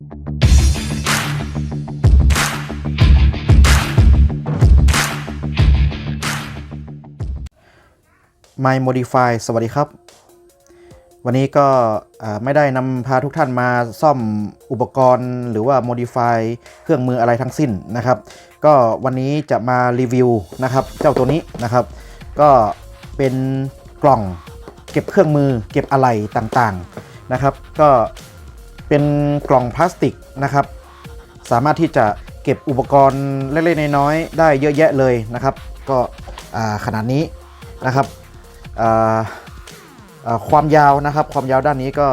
My Modify สวัสดีครับ วันนี้ก็ไม่ได้นำพาทุกท่านมาซ่อมอุปกรณ์ หรือว่า Modify เครื่องมืออะไรทั้งสิ้นนะครับ ก็วันนี้จะมารีวิวนะครับ เจ้าตัวนี้นะครับ ก็เป็นกล่องเก็บเครื่องมือเก็บอะไหล่ต่างๆนะครับ ก็ เป็นกล่องพลาสติกนะครับ สามารถที่จะเก็บอุปกรณ์เล็กๆน้อยๆได้เยอะแยะเลยนะครับ ก็ขนาดนี้นะครับความยาวนะครับ ความยาวด้านนี้ก็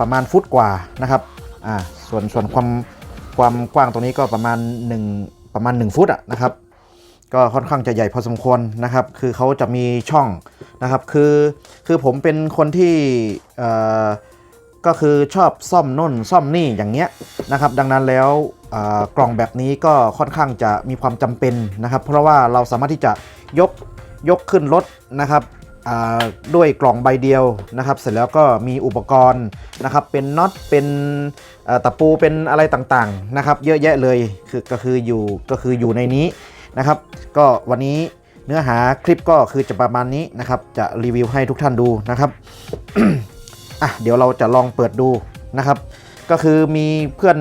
ประมาณฟุตกว่านะครับส่วนส่วนความความกว้างตรงนี้ก็ประมาณ 1 ประมาณ 1 ฟุตอะนะครับ ก็ค่อนข้างจะใหญ่พอสมควรนะครับ คือเขาจะมีช่องนะครับ คือคือผมเป็นคนที่ ก็คือชอบซ่อมน่นซ่อมนี่อย่างเงี้ยนะครับ ดังนั้นแล้วกล่องแบบนี้ก็ค่อนข้างจะมีความจำเป็นนะครับ เพราะว่าเราสามารถที่จะยกยกขึ้นรถนะครับด้วยกล่องใบเดียวนะครับ เสร็จแล้วก็มีอุปกรณ์นะครับ เป็นน็อตเป็นตะปูเป็นอะไรต่างๆนะครับ เยอะแยะเลยคือก็คืออยู่ก็คืออยู่ในนี้นะครับ ก็วันนี้เนื้อหาคลิปก็คือจะประมาณนี้นะครับ จะรีวิวให้ทุกท่านดูนะครับ อะเดี๋ยวเราจะลองเปิดดูนะครับ ก็คือมีเพื่อน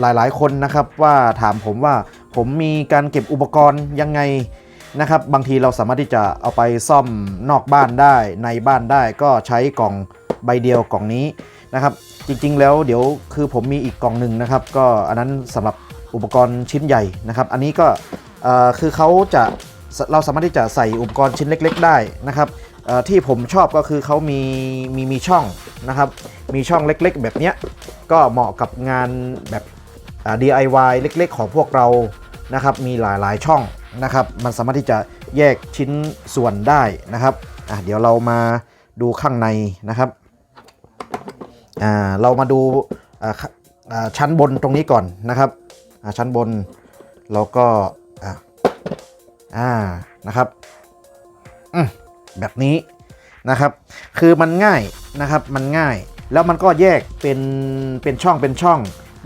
หลายๆ คนนะครับว่าถามผมว่าผมมีการเก็บอุปกรณ์ยังไงนะครับ บางทีเราสามารถที่จะเอาไปซ่อมนอกบ้านได้ในบ้านได้ก็ใช้กล่องใบเดียวกล่องนี้นะครับ จริงๆแล้วเดี๋ยวคือผมมีอีกกล่องหนึ่งนะครับ ก็อันนั้นสำหรับอุปกรณ์ชิ้นใหญ่นะครับ อันนี้ก็คือเขาจะเราสามารถที่จะใส่อุปกรณ์ชิ้นเล็ก ๆ ได้นะครับ ที่ผมชอบก็คือเขามีมีมีช่องนะครับ มีช่องเล็กๆ แบบเนี้ยก็เหมาะกับงานแบบ DIY เล็กๆ ของพวกเรานะครับมีหลายๆช่องนะครับ มันสามารถที่จะแยกชิ้นส่วนได้นะครับเดี๋ยวเรามาดูข้างในนะครับเรามาดูชั้นบนตรงนี้ก่อนนะครับชั้นบนเราก็อ่าอ่านะครับอืม แบบนี้นะครับ คือมันง่ายนะครับ มันง่าย แล้วมันก็แยกเป็นเป็นช่องเป็นช่อง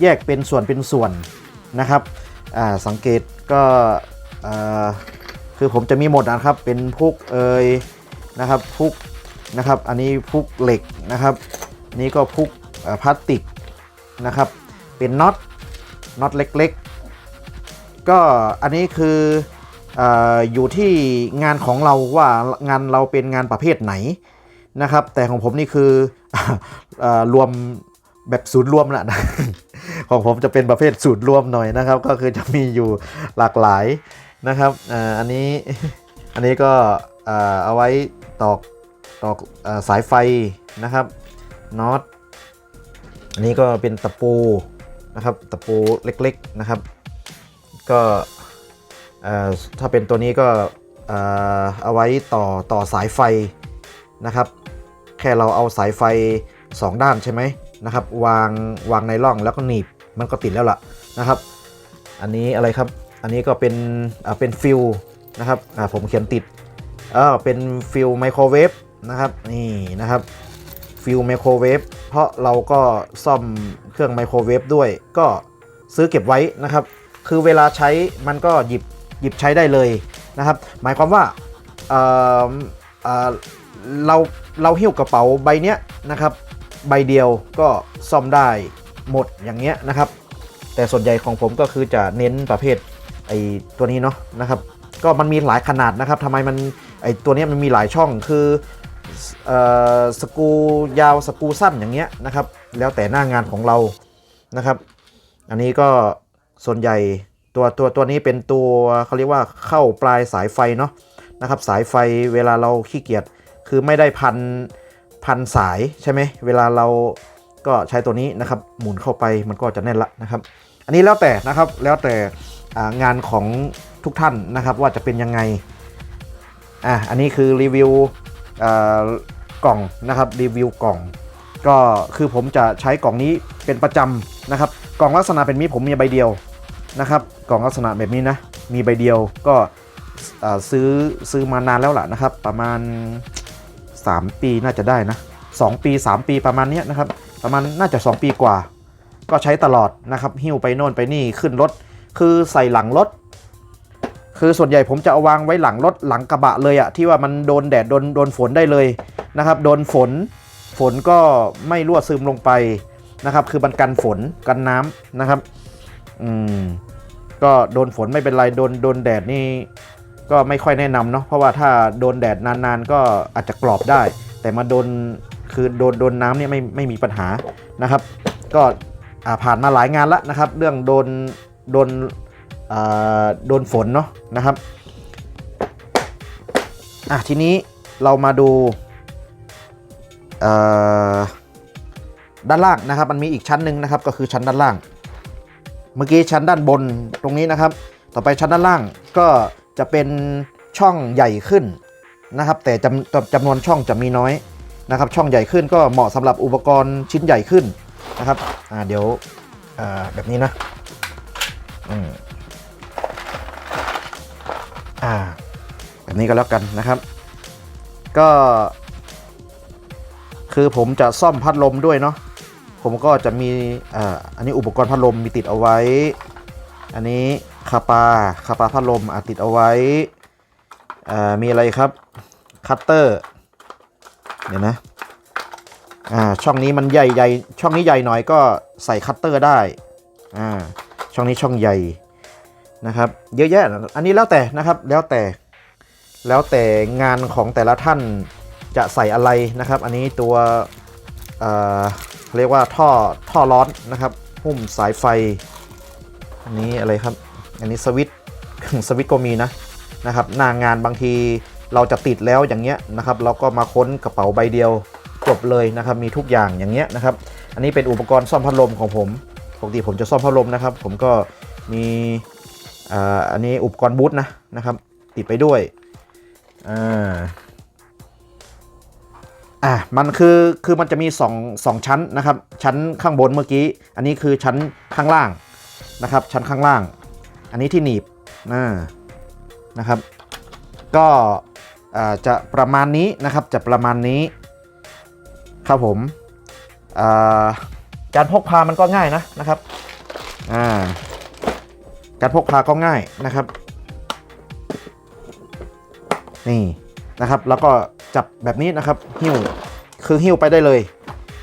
แยกเป็นส่วนเป็นส่วนนะครับอ่าสังเกตก็คือผมจะมีหมดนะครับ เป็นพุกเอยนะครับพุกนะครับ อันนี้พุกเหล็กนะครับ นี่ก็พุกพลาสติกนะครับ เป็นน็อตน็อตเล็กๆ ก็อันนี้คือ อยู่ที่งานของเราว่างานเราเป็นงานประเภทไหนนะครับ แต่ของผมนี่คืออรวมแบบศูนย์รวมแหละนะของผมจะเป็นประเภทศูนย์รวมหน่อยนะครับ ก็คือจะมีอยู่หลากหลายนะครับอ,อันนี้อันนี้ก็เอาไว้ตอกตอกอสายไฟนะครับน็อตอันนี้ก็เป็นตะปูนะครับตะปูเล็กๆนะครับ ก็ ถ้าเป็นตัวนี้ก็เอาไว้ต่อต่อสายไฟนะครับ แค่เราเอาสายไฟ 2 ด้านใช่ไหมนะครับ วางวางในร่องแล้วก็หนีบมันก็ติดแล้วล่ะนะครับ อันนี้อะไรครับ อันนี้ก็เป็นเป็นฟิลนะครับผมเขียนติดเออเป็นฟิลไมโครเวฟนะครับนี่นะครับฟิลไมโครเวฟเพราะเราก็ซ่อมเครื่องไมโครเวฟด้วย ก็ซื้อเก็บไว้นะครับ คือเวลาใช้มันก็หยิบ หยิบใช้ได้เลยนะครับ หมายความว่าเเเราเราหิ้วกระเป๋าใบเนี้ยนะครับ ใบเดียวก็ซ่อมได้หมดอย่างเงี้ยนะครับ แต่ส่วนใหญ่ของผมก็คือจะเน้นประเภทไอ้ตัวนี้เนาะนะครับ ก็มันมีหลายขนาดนะครับทำไมมันไอ้ตัวนี้มันมีหลายช่องคือสกูยาวสกูสั้นอย่างเงี้ยนะครับ แล้วแต่หน้างานของเรานะครับ อันนี้ก็ส่วนใหญ่ ตัวตัวตัวนี้เป็นตัวเขาเรียกว่าเข้าปลายสายไฟเนาะนะครับสายไฟเวลาเราขี้เกียจคือไม่ได้พันพันสายใช่ไหมเวลาเราก็ใช้ตัวนี้นะครับหมุนเข้าไปมันก็จะแน่นละนะครับ อันนี้แล้วแต่นะครับแล้วแต่งานของทุกท่านนะครับว่าจะเป็นยังไงอะอันนี้คือรีวิวกล่องนะครับรีวิวกล่อง ก็คือผมจะใช้กล่องนี้เป็นประจำนะครับกล่องลักษณะเป็นนี้ผมมีใบเดียว นะครับ กล่องลักษณะแบบนี้นะ มีใบเดียวก็ซื้อซื้อมานานแล้วล่ะนะครับ ประมาณ 3 ปีน่าจะได้นะ 2 ปี 3 ปีประมาณนี้นะครับ ประมาณน่าจะ 2 ปีกว่า ก็ใช้ตลอดนะครับ หิ้วไปโน่นไปนี่ขึ้นรถ คือใส่หลังรถ คือส่วนใหญ่ผมจะเอาวางไว้หลังรถหลังกระบะเลยอะที่ว่ามันโดนแดดโดนโดนฝนได้เลยนะครับ โดนฝน ฝนก็ไม่รั่วซึมลงไปนะครับ คือมันกันฝนกันน้ำนะครับ อืมก็โดนฝนไม่เป็นไรโดนโดนแดดนี่ก็ไม่ค่อยแนะนำเนาะเพราะว่าถ้าโดนแดดนานๆ ก็อาจจะกรอบได้ แต่มาโดนคือโดนโดนน้ำเนี่ยไม่ไม่มีปัญหานะครับ ก็อ่าผ่านมาหลายงานแล้วนะครับ เรื่องโดนโดนอ่าโดนฝนเนาะนะครับอะทีนี้เรามาดูอ่อด้านล่างนะครับ มันมีอีกชั้นหนึ่งนะครับ ก็คือชั้นด้านล่าง เมื่อกี้ชั้นด้านบนตรงนี้นะครับ ต่อไปชั้นด้านล่างก็จะเป็นช่องใหญ่ขึ้นนะครับ แต่จำจำนวนช่องจะมีน้อยนะครับ ช่องใหญ่ขึ้นก็เหมาะสำหรับอุปกรณ์ชิ้นใหญ่ขึ้นนะครับอ่าเดี๋ยวอ่าแบบนี้นะอืมอ่าแบบนี้ก็แล้วกันนะครับ ก็ คือผมจะซ่อมพัดลมด้วยเนาะ ผมก็จะมีอ่าอันนี้อุปกรณ์พัดลมมีติดเอาไว้ อันนี้คาปาคาปาพัดลมอาติดเอาไว้อ่ามีอะไรครับคัตเตอร์เดี๋ยวนะอ่าช่องนี้มันใหญ่ใหญ่ช่องนี้ใหญ่หน่อยก็ใส่คัตเตอร์ได้อ่าช่องนี้ช่องใหญ่นะครับเยอะแยะอันนี้แล้วแต่นะครับแล้วแต่แล้วแต่งานของแต่ละท่านจะใส่อะไรนะครับ อันนี้ตัว เรียกว่าท่อท่อร้อนนะครับหุ้มสายไฟ อันนี้อะไรครับ อันนี้สวิตสวิตก็มีนะนะครับหน้างานบางทีเราจะติดแล้วอย่างเงี้ยนะครับเราก็มาค้นกระเป๋าใบเดียวจบเลยนะครับมีทุกอย่างอย่างเงี้ยนะครับ อันนี้เป็นอุปกรณ์ซ่อมพัดลมของผมปกติผมจะซ่อมพัดลมนะครับ ผมก็มีอ่าอันนี้อุปกรณ์บูทนะนะครับ ติดไปด้วยอ่า อะมันคือคือมันจะมี2งชั้นนะครับ ชั้นข้างบนเมื่อกี้ อันนี้คือชั้นข้างล่างนะครับ ชั้นข้างล่าง อันนี้ที่หนีบนะนะครับ ก็อ่าจะประมาณนี้นะครับจะประมาณนี้ครับผมอ่าการพกพามันก็ง่ายนะนะครับอ่าการพกพาก็ง่ายนะครับ นี่นะครับแล้วก็ จับแบบนี้นะครับหิ้วคือหิ้วไปได้เลย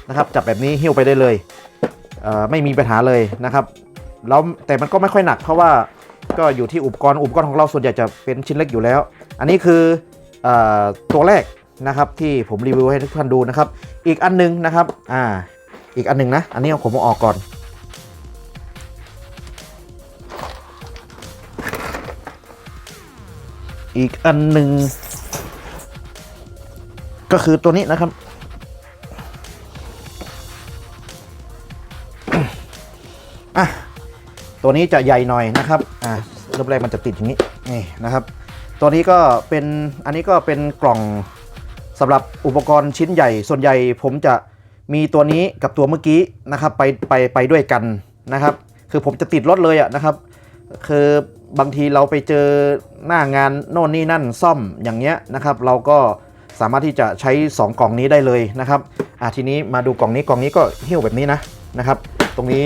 นะครับ จับแบบนี้หิ้วไปได้เลยเไม่มีปัญหาเลยนะครับแล้วแต่มันก็ไม่ค่อยหนักเพราะว่าก็อยู่ที่อุปกรณ์อุปกรณ์ของเราส่วนใหญ่จะเป็นชิ้นเล็กอยู่แล้ว อันนี้คืออตัวแรกนะครับที่ผมรีวิวให้ทุกท่านดูนะครับ อีกอันหนึงนะครับอ่าอีกอันหนึงนะ อันนี้ผมเอาออกก่อน อีกอันหนึ่ง ก็คือตัวนี้นะครับ อะ ตัวนี้จะใหญ่หน่อยนะครับ อ่าเริ่มแรกมันจะติดอย่างนี้ นี่นะครับ ตัวนี้ก็เป็น อันนี้ก็เป็นกล่องสำหรับอุปกรณ์ชิ้นใหญ่ ส่วนใหญ่ผมจะมีตัวนี้กับตัวเมื่อกี้นะครับ ไปไปไปด้วยกันนะครับ คือผมจะติดรถเลยอะนะครับ คือบางทีเราไปเจอหน้างานโน่นนี่นั่นซ่อมอย่างเงี้ยนะครับ เราก็ สามารถที่จะใช้ 2 กล่องนี้ได้เลยนะครับอะทีนี้มาดูกล่องนี้กล่องนี้ก็หิ้วแบบนี้นะนะครับ ตรงนี้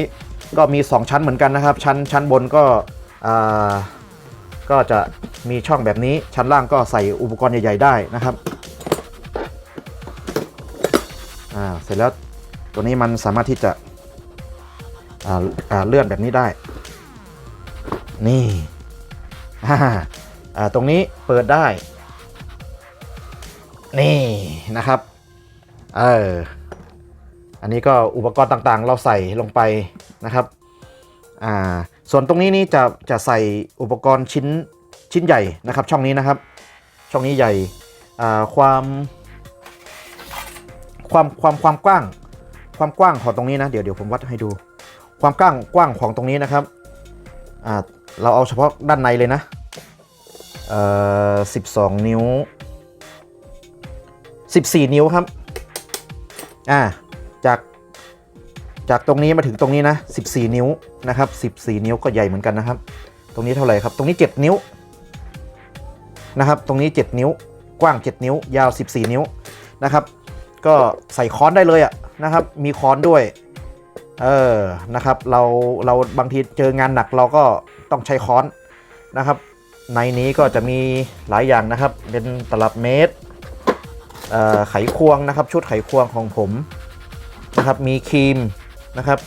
ก็มี 2 ชั้นเหมือนกันนะครับ ชั้นชั้นบนก็อ่าก็จะมีช่องแบบนี้ชั้นล่างก็ใส่อุปกรณ์ใหญ่ ๆ ได้นะครับอ่าเสร็จแล้วตัวนี้มันสามารถที่จะอ่าอ่าเลื่อนแบบนี้ได้ นี่อ่าตรงนี้เปิดได้ นี่นะครับ เออ อันนี้ก็อุปกรณ์ต่างๆ เราใส่ลงไปนะครับ อ่า ส่วนตรงนี้นี่จะจะใส่อุปกรณ์ชิ้นชิ้นใหญ่นะครับ ช่องนี้นะครับ ช่องนี้ใหญ่ อ่า ความความความความกว้าง ความกว้างของตรงนี้นะ เดี๋ยวเดี๋ยวผมวัดให้ดู ความกว้างกว้างของตรงนี้นะครับ อ่า เราเอาเฉพาะด้านในเลยนะ เอ่อ 12 นิ้ว 14 นิ้วครับ อ่า จาก จากตรงนี้มาถึงตรงนี้นะ 14 นิ้วนะครับ 14 นิ้วก็ใหญ่เหมือนกันนะครับ ตรงนี้เท่าไหร่ครับ ตรงนี้ 7 นิ้วนะครับ ตรงนี้ 7 นิ้ว กว้าง 7 นิ้ว ยาว 14 นิ้วนะครับ ก็ใส่ค้อนได้เลยอะนะครับ มีค้อนด้วย เออ นะครับ เรา เราบางทีเจองานหนักเราก็ต้องใช้ค้อนนะครับ ในนี้ก็จะมีหลายอย่างนะครับ เป็นตลับเมตร ไขควงนะครับ ชุดไขควงของผมนะครับ มีครีมนะครับ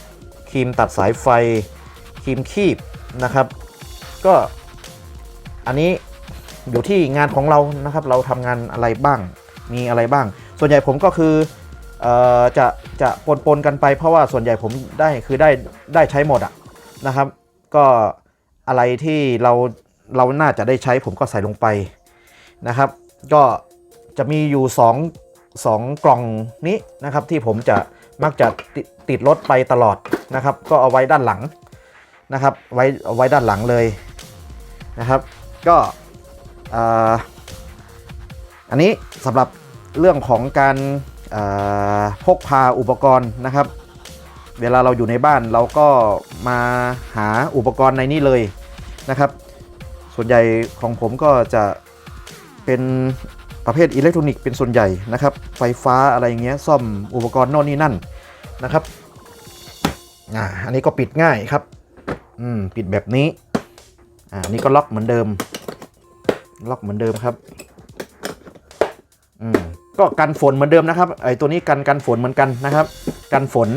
ครีมตัดสายไฟครีมคีบนะครับ ก็อันนี้อยู่ที่งานของเรานะครับ เราทำงานอะไรบ้างมีอะไรบ้าง ส่วนใหญ่ผมก็คืออจะจะปนปนๆกันไปเพราะว่าส่วนใหญ่ผมได้คือได้ได้ใช้หมดอะนะครับ ก็อะไรที่เราเราน่าจะได้ใช้ผมก็ใส่ลงไปนะครับ ก็ จะมีอยู่2 2กล่องนี้นะครับที่ผมจะมักจะติดติดรถไปตลอดนะครับ ก็เอาไว้ด้านหลังนะครับไว้เอาไว้ด้านหลังเลยนะครับ ก็ออันนี้สำหรับเรื่องของการพกพาอุปกรณ์นะครับ เวลาเราอยู่ในบ้านเราก็มาหาอุปกรณ์ในนี้เลยนะครับ ส่วนใหญ่ของผมก็จะเป็น ประเภทอิเล็กทรอนิกส์เป็นส่วนใหญ่นะครับ ไฟฟ้าอะไรอย่างเงี้ยซ่อมอุปกรณ์โน่นนี่นั่นนะครับอ่าอันนี้ก็ปิดง่ายครับอืมปิดแบบนี้อ่านี่ก็ล็อกเหมือนเดิม ล็อกเหมือนเดิมครับอืมก็กันฝนเหมือนเดิมนะครับไอตัวนี้กันกันฝนเหมือนกันนะครับ กันฝน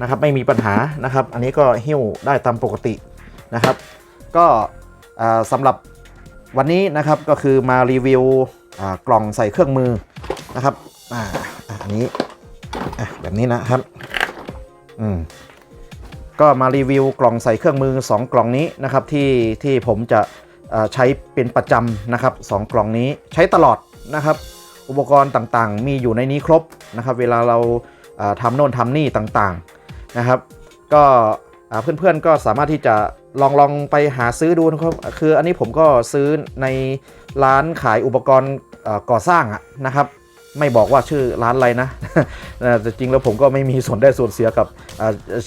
นะครับไม่มีปัญหานะครับ อันนี้ก็หิ้วได้ตามปกตินะครับ ก็อ่าสำหรับวันนี้นะครับก็คือมารีวิว กล่องใส่เครื่องมือนะครับอ่าอันนี้แบบนี้นะครับอืมก็มารีวิวกล่องใส่เครื่องมือ 2 กล่องนี้นะครับที่ที่ผมจะใช้เป็นประจำนะครับสองกล่องนี้ใช้ตลอดนะครับ อุปกรณ์ต่างๆ มีอยู่ในนี้ครบนะครับ เวลาเราทำโน่นทำนี่ต่างๆนะครับ ก็ เพื่อนๆก็สามารถที่จะลองลองไปหาซื้อดูนะครับคืออันนี้ผมก็ซื้อในร้านขายอุปกรณ์ก่อสร้างนะครับ ไม่บอกว่าชื่อร้านอะไรนะแต่จริงแล้วผมก็ไม่มีส่วนได้ส่วนเสียกับ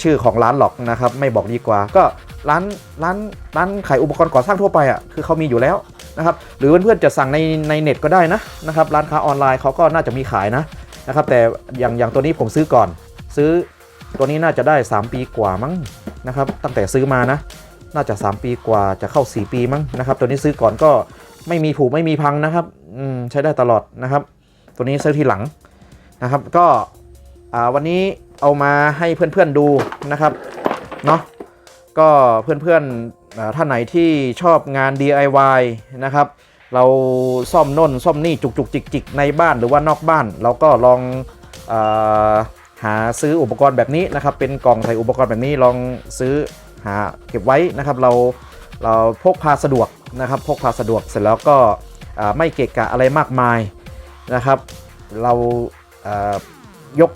ชื่อของร้านหรอกนะครับ ไม่บอกดีกว่าก็ร้านร้านร้านขายอุปกรณ์ก่อสร้างทั่วไปอะคือเขามีอยู่แล้วนะครับ หรือเพื่อนๆจะสั่งในในเน็ตก็ได้นะนะครับ ร้านค้าออนไลน์เขาก็น่าจะมีขายนะนะครับ แต่อย่างอย่างตัวนี้ผมซื้อก่อน ซื้อตัวนี้น่าจะได้ 3 ปีกว่ามั้ง นะครับตั้งแต่ซื้อมานะน่าจะ 3 ปีกว่าจะเข้า 4 ปีมั้งนะครับ ตัวนี้ซื้อก่อนก็ไม่มีผูไม่มีพังนะครับอืมใช้ได้ตลอดนะครับ ตัวนี้ซื้อทีหลังนะครับ ก็อ่าวันนี้เอามาให้เพื่อนๆดูนะครับเนาะก็เพื่อนๆท่านไหนที่ชอบงาน DIY นะครับ เราซ่อมน่นซ่อมนี่จุกจุกจิกจิกในบ้านหรือว่านอกบ้าน เราก็ลองอา หาซื้ออุปกรณ์แบบนี้นะครับ เป็นกล่องใส่อุปกรณ์แบบนี้ลองซื้อหาเก็บไว้นะครับ เราเราพกพาสะดวกนะครับ พกพาสะดวกเสร็จแล้วก็ไม่เกะกะอะไรมากมายนะครับ เราอ่ายก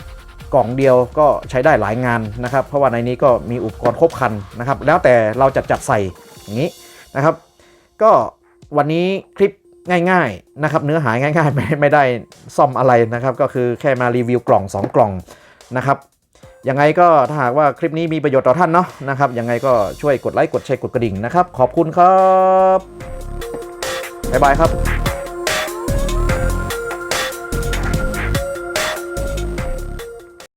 กล่องเดียวก็ใช้ได้หลายงานนะครับ เพราะว่าในนี้ก็มีอุปกรณ์ครบครันนะครับ แล้วแต่เราจะจัดใส่อย่างนี้นะครับ ก็วันนี้คลิปง่ายๆนะครับ เนื้อหาง่ายๆไม่ไม่ได้ซ่อมอะไรนะครับ ก็คือแค่มารีวิวกล่อง 2 กล่อง นะครับยังไงก็ถ้าหากว่าคลิปนี้มีประโยชน์ต่อท่านเนาะนะครับยังไงก็ช่วยกดไลค์กดแชร์กดกระดิ่งนะครับ ขอบคุณครับบ๊ายบายครับ